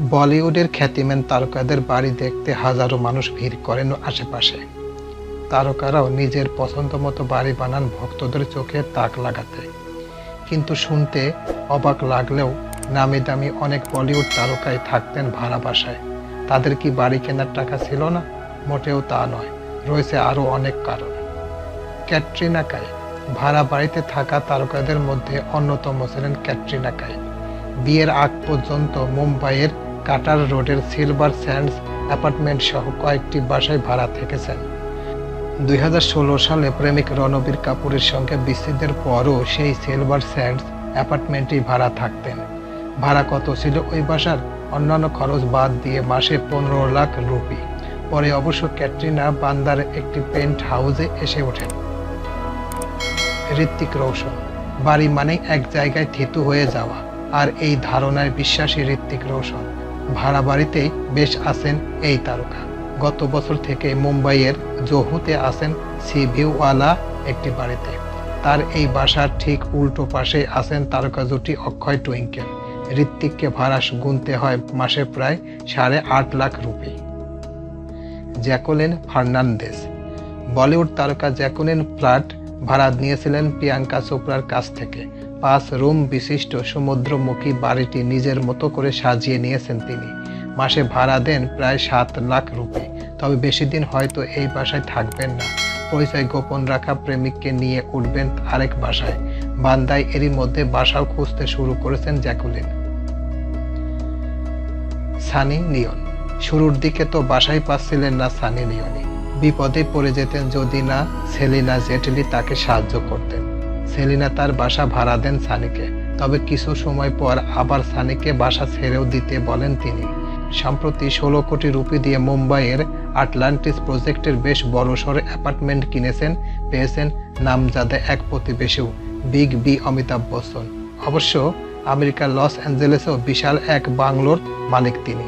বলিউডের খ্যাতিমান তারকাদের বাড়ি দেখতে হাজারো মানুষ ভিড় করেন আশেপাশে। তারকারাও নিজের পছন্দ মতো বাড়ি বানান ভক্তদের চোখে তাক লাগাতে। কিন্তু শুনতে অবাক লাগলেও নামি দামি অনেক বলিউড তারকাই থাকতেন ভাড়া বাসায়। তাদের কি বাড়ি কেনার টাকা ছিল না? মোটেও তা নয়, রয়েছে আরও অনেক কারণ। ক্যাটরিনা কাই, ভাড়া বাড়িতে থাকা তারকাদের মধ্যে অন্যতম ছিলেন ক্যাটরিনা কাই। বিয়ের আগ পর্যন্ত মুম্বাইয়ের কাটার রোডের সিলভার স্যান্ডস অ্যাপার্টমেন্ট সহ কয়েকটি বাসায় ভাড়া থেকেছেন। দুই হাজার ষোলো সালে প্রেমিক রণবীর কাপুরের সঙ্গে বিচ্ছেদের পরও সেই সিলভার স্যান্ডস অ্যাপার্টমেন্টেই ভাড়া থাকতেন। ভাড়া কত ছিল ওই বাসার? অন্যান্য খরচ বাদ দিয়ে মাসে পনেরো লাখ রুপি। পরে অবশ্য ক্যাটরিনা বান্দার একটি পেন্ট হাউসে এসে ওঠেন। ঋত্বিক রৌশন, বাড়ি মানেই এক জায়গায় থিতু হয়ে যাওয়া। আর এই ধারণায় বিশ্বাসী ঋত্বিক রোশন ভাড়া বাড়িতেই বেশ আছেন এই তারকা। গত বছর থেকে মুম্বাইয়ের জহুতে আছেন সি ভিউওয়ালা একটি বাড়িতে। তার এই বাসার ঠিক উল্টো পাশে আছেন তারকা জুটি অক্ষয় টুইঙ্কেল। ঋত্বিককে ভাড়া গুনতে হয় মাসে প্রায় সাড়ে আট lakh rupee. Jacqueline Fernandez. Bollywood তারকা জ্যাকোলিন ফ্ল্যাট ভাড়া নিয়েছিলেন প্রিয়াঙ্কা চোপড়ার কাছ থেকে। পাঁচ রুম বিশিষ্ট সমুদ্রমুখী বাড়িটি নিজের মতো করে সাজিয়ে নিয়েছেন তিনি। মাসে ভাড়া দেন প্রায় সাত লাখ রুপি। তবে বেশি দিন হয়তো এই বাসায় থাকবেন না। পরিচয় গোপন রাখা প্রেমিককে নিয়ে উঠবেন আরেক বাসায়। বান্দায় এরই মধ্যে বাসাও খুঁজতে শুরু করেছেন জ্যাকুলিন। সানি লিওন। শুরুর দিকে তো বাসায় পাচ্ছিলেন না সানি লিওনি বিপদে পড়ে যেতেন যদি না সেলিনা জেটলি তাকে সাহায্য করতেন। সেলিনা তার বাসা ভাড়া দেন সানিকে। তবে কিছু সময় পর আবার সানিকে বাসা ছেড়েও দিতে বলেন তিনি। সম্প্রতি ষোলো কোটি রুপি দিয়ে মুম্বাইয়ের আটলান্টিস প্রজেক্টের বেশ বড়সড় অ্যাপার্টমেন্ট কিনেছেন, পেয়েছেন নামজাদা এক প্রতিবেশীও, বিগ বি অমিতাভ বচ্চন। অবশ্য আমেরিকার লস অ্যাঞ্জেলেসেও বিশাল এক বাংলোর মালিক তিনি।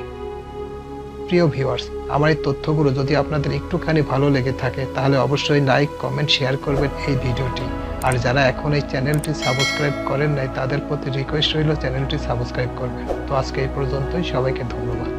প্রিয় ভিউয়ার্স, আমার এই তথ্যগুলো যদি আপনাদের একটুখানি ভালো লেগে থাকে, তাহলে অবশ্যই লাইক, কমেন্ট, শেয়ার করবেন এই ভিডিওটি। আর যারা এখন এই চ্যানেলটি সাবস্ক্রাইব করেন নাই, তাদের প্রতি রিকোয়েস্ট রইল চ্যানেলটি সাবস্ক্রাইব করবেন। তো আজকে এই পর্যন্তই, সবাইকে ধন্যবাদ।